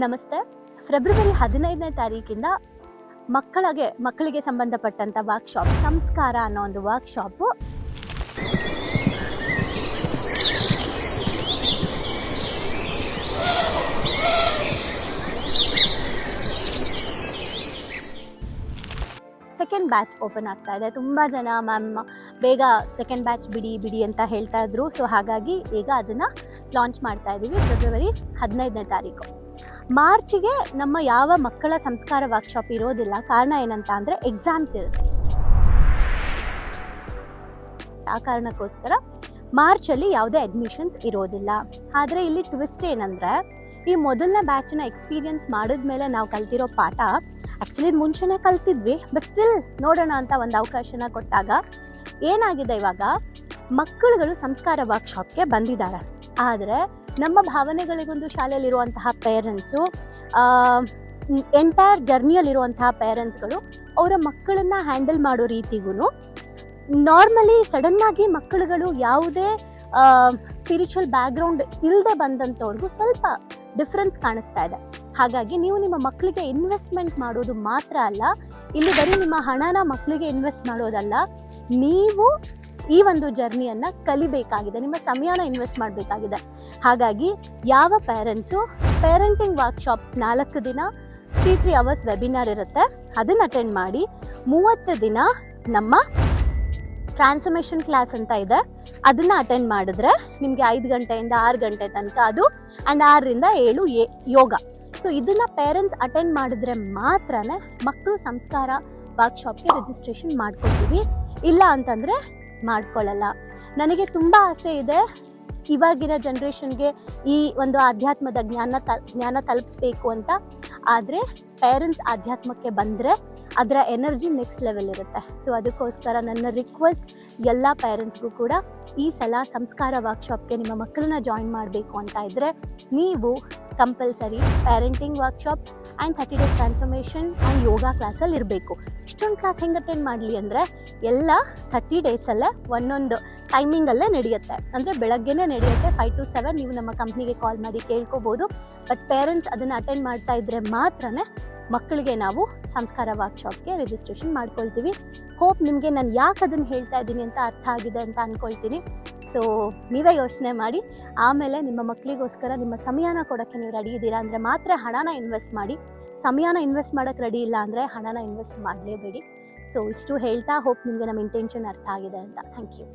ನಮಸ್ತೆ. ಫೆಬ್ರವರಿ ಹದಿನೈದನೇ ತಾರೀಕಿಂದ ಮಕ್ಕಳಿಗೆ ಮಕ್ಕಳಿಗೆ ಸಂಬಂಧಪಟ್ಟಂತ ವರ್ಕ್ಶಾಪ್ ಸಂಸ್ಕಾರ ಅನ್ನೋ ಒಂದು ವರ್ಕ್ಶಾಪ್ ಸೆಕೆಂಡ್ ಬ್ಯಾಚ್ ಓಪನ್ ಆಗ್ತಾ ಇದೆ. ತುಂಬ ಜನ ಮ್ಯಾಮ್ ಬೇಗ ಸೆಕೆಂಡ್ ಬ್ಯಾಚ್ ಬಿಡಿ ಬಿಡಿ ಅಂತ ಹೇಳ್ತಾ ಇದ್ರು. ಸೊ ಹಾಗಾಗಿ ಈಗ ಅದನ್ನ ಲಾಂಚ್ ಮಾಡ್ತಾ ಇದ್ದೀವಿ ಫೆಬ್ರವರಿ ಹದಿನೈದನೇ ತಾರೀಕು. ಮಾರ್ಚಿಗೆ ನಮ್ಮ ಯಾವ ಮಕ್ಕಳ ಸಂಸ್ಕಾರ ವರ್ಕ್ಶಾಪ್ ಇರೋದಿಲ್ಲ. ಕಾರಣ ಏನಂತ ಅಂದರೆ ಎಕ್ಸಾಮ್ಸ್ ಇರುತ್ತೆ. ಆ ಕಾರಣಕ್ಕೋಸ್ಕರ ಮಾರ್ಚಲ್ಲಿ ಯಾವುದೇ ಅಡ್ಮಿಷನ್ಸ್ ಇರೋದಿಲ್ಲ. ಆದರೆ ಇಲ್ಲಿ ಟ್ವಿಸ್ಟ್ ಏನಂದರೆ, ಈ ಮೊದಲನೇ ಬ್ಯಾಚನ್ನ ಎಕ್ಸ್ಪೀರಿಯನ್ಸ್ ಮಾಡಿದ್ಮೇಲೆ ನಾವು ಕಲ್ತಿರೋ ಪಾಠ ಆ್ಯಕ್ಚುಲಿ ಮುಂಚೆನೇ ಕಲ್ತಿದ್ವಿ ಬಟ್ ಸ್ಟಿಲ್ ನೋಡೋಣ ಅಂತ ಒಂದು ಅವಕಾಶನ ಕೊಟ್ಟಾಗ ಏನಾಗಿದೆ ಇವಾಗ? ಮಕ್ಕಳುಗಳು ಸಂಸ್ಕಾರ ವರ್ಕ್ಶಾಪ್ಗೆ ಬಂದಿದ್ದಾರೆ. ಆದರೆ ನಮ್ಮ ಭಾವನೆಗಳಿಗೊಂದು ಶಾಲೆಯಲ್ಲಿರುವಂತಹ ಪೇರೆಂಟ್ಸು ಎಂಟೈರ್ ಜರ್ನಿಯಲ್ಲಿರುವಂತಹ ಪೇರೆಂಟ್ಸ್ಗಳು ಅವರ ಮಕ್ಕಳನ್ನು ಹ್ಯಾಂಡಲ್ ಮಾಡೋ ರೀತಿಗೂ ನಾರ್ಮಲಿ ಸಡನ್ನಾಗಿ ಮಕ್ಕಳುಗಳು ಯಾವುದೇ ಸ್ಪಿರಿಚುವಲ್ ಬ್ಯಾಕ್ಗ್ರೌಂಡ್ ಇಲ್ಲದೆ ಬಂದಂಥವ್ರಿಗೂ ಸ್ವಲ್ಪ ಡಿಫ್ರೆನ್ಸ್ ಕಾಣಿಸ್ತಾ ಇದೆ. ಹಾಗಾಗಿ ನೀವು ನಿಮ್ಮ ಮಕ್ಕಳಿಗೆ ಇನ್ವೆಸ್ಟ್ಮೆಂಟ್ ಮಾಡೋದು ಮಾತ್ರ ಅಲ್ಲ ಇಲ್ಲಿ ಬರೀ ನಿಮ್ಮ ಹಣನ ಮಕ್ಕಳಿಗೆ ಇನ್ವೆಸ್ಟ್ ಮಾಡೋದಲ್ಲ, ನೀವು ಈ ಒಂದು ಜರ್ನಿಯನ್ನು ಕಲಿಬೇಕಾಗಿದೆ. ನಿಮ್ಮ ಸಮಯನ ಇನ್ವೆಸ್ಟ್ ಮಾಡಬೇಕಾಗಿದೆ. ಹಾಗಾಗಿ ಯಾವ ಪೇರೆಂಟ್ಸು ಪೇರೆಂಟಿಂಗ್ ವರ್ಕ್ಶಾಪ್ ನಾಲ್ಕು ದಿನ ತ್ರೀ ತ್ರೀ ಅವರ್ಸ್ ವೆಬಿನಾರ್ ಇರುತ್ತೆ. ಅದನ್ನು ಅಟೆಂಡ್ ಮಾಡಿ ಮೂವತ್ತು ದಿನ ನಮ್ಮ ಟ್ರಾನ್ಸ್ಫರ್ಮೇಷನ್ ಕ್ಲಾಸ್ ಅಂತ ಇದೆ. ಅದನ್ನು ಅಟೆಂಡ್ ಮಾಡಿದ್ರೆ ನಿಮಗೆ ಐದು ಗಂಟೆಯಿಂದ ಆರು ಗಂಟೆ ತನಕ ಅದು ಆ್ಯಂಡ್ ಆರರಿಂದ ಏಳು ಏ ಯೋಗ. ಸೊ ಇದನ್ನು ಪೇರೆಂಟ್ಸ್ ಅಟೆಂಡ್ ಮಾಡಿದ್ರೆ ಮಾತ್ರನೇ ಮಕ್ಕಳು ಸಂಸ್ಕಾರ ವರ್ಕ್ಶಾಪ್ಗೆ ರಿಜಿಸ್ಟ್ರೇಷನ್ ಮಾಡ್ಕೊತೀವಿ. ಇಲ್ಲ ಅಂತಂದರೆ ಮಾಡ್ಕೊಳ್ಳಲ್ಲ. ನನಗೆ ತುಂಬ ಆಸೆ ಇದೆ ಇವಾಗಿನ ಜನ್ರೇಷನ್ಗೆ ಈ ಒಂದು ಆಧ್ಯಾತ್ಮದ ಜ್ಞಾನ ತ, ಜ್ಞಾನ ತಲುಪಿಸ್ಬೇಕು ಅಂತ. ಆದರೆ ಪೇರೆಂಟ್ಸ್ ಆಧ್ಯಾತ್ಮಕ್ಕೆ ಬಂದರೆ ಅದರ ಎನರ್ಜಿ ನೆಕ್ಸ್ಟ್ ಲೆವೆಲ್ ಇರುತ್ತೆ. ಸೊ ಅದಕ್ಕೋಸ್ಕರ ನನ್ನ ರಿಕ್ವೆಸ್ಟ್ ಎಲ್ಲ ಪೇರೆಂಟ್ಸ್ಗೂ ಕೂಡ ಈ ಸಲ ಸಂಸ್ಕಾರ ವರ್ಕ್ಶಾಪ್ಗೆ ನಿಮ್ಮ ಮಕ್ಕಳನ್ನ ಜಾಯಿನ್ ಮಾಡಬೇಕು ಅಂತ ಇದ್ದರೆ ನೀವು compulsory parenting workshop and thirty days transformation and yoga ಕ್ಲಾಸಲ್ಲಿ ಇರಬೇಕು. ಇಷ್ಟೊಂದು ಕ್ಲಾಸ್ ಹೆಂಗೆ ಅಟೆಂಡ್ ಮಾಡಲಿ ಅಂದರೆ ಎಲ್ಲ ಥರ್ಟಿ ಡೇಸಲ್ಲೇ ಒಂದೊಂದು ಟೈಮಿಂಗಲ್ಲೇ ನಡೆಯುತ್ತೆ. ಅಂದರೆ ಬೆಳಗ್ಗೆನೇ ನಡೆಯುತ್ತೆ ಫೈವ್ ಟು ಸೆವೆನ್ ನೀವು ನಮ್ಮ ಕಂಪ್ನಿಗೆ ಕಾಲ್ ಮಾಡಿ ಕೇಳ್ಕೋಬೋದು. ಬಟ್ ಪೇರೆಂಟ್ಸ್ ಅದನ್ನು ಅಟೆಂಡ್ ಮಾಡ್ತಾ ಇದ್ದರೆ ಮಾತ್ರನೇ ಮಕ್ಕಳಿಗೆ ನಾವು ಸಂಸ್ಕಾರ ವರ್ಕ್ಶಾಪ್ಗೆ ರಿಜಿಸ್ಟ್ರೇಷನ್ ಮಾಡ್ಕೊಳ್ತೀವಿ. ಹೋಪ್ ನಿಮಗೆ ನಾನು ಯಾಕೆ ಅದನ್ನು ಹೇಳ್ತಾ ಇದ್ದೀನಿ ಅಂತ ಅರ್ಥ ಆಗಿದೆ ಅಂತ ಅಂದ್ಕೊಳ್ತೀನಿ ಸೊ ನೀವೇ ಯೋಚನೆ ಮಾಡಿ. ಆಮೇಲೆ ನಿಮ್ಮ ಮಕ್ಕಳಿಗೋಸ್ಕರ ನಿಮ್ಮ ಸಮಯನ ಕೊಡೋಕ್ಕೆ ನೀವು ರೆಡಿ ಇದ್ದೀರಾ ಅಂದರೆ ಮಾತ್ರ ಹಣನ ಇನ್ವೆಸ್ಟ್ ಮಾಡಿ. ಸಮಯನ ಇನ್ವೆಸ್ಟ್ ಮಾಡೋಕ್ಕೆ ರೆಡಿ ಇಲ್ಲ ಅಂದರೆ ಹಣನ ಇನ್ವೆಸ್ಟ್ ಮಾಡಲೇಬೇಡಿ. ಸೊ ಇಷ್ಟು ಹೇಳ್ತಾ ಹೋಪ್ ನಿಮಗೆ ನಮ್ಮ ಇಂಟೆನ್ಷನ್ ಅರ್ಥ ಆಗಿದೆ ಅಂತ. Thank you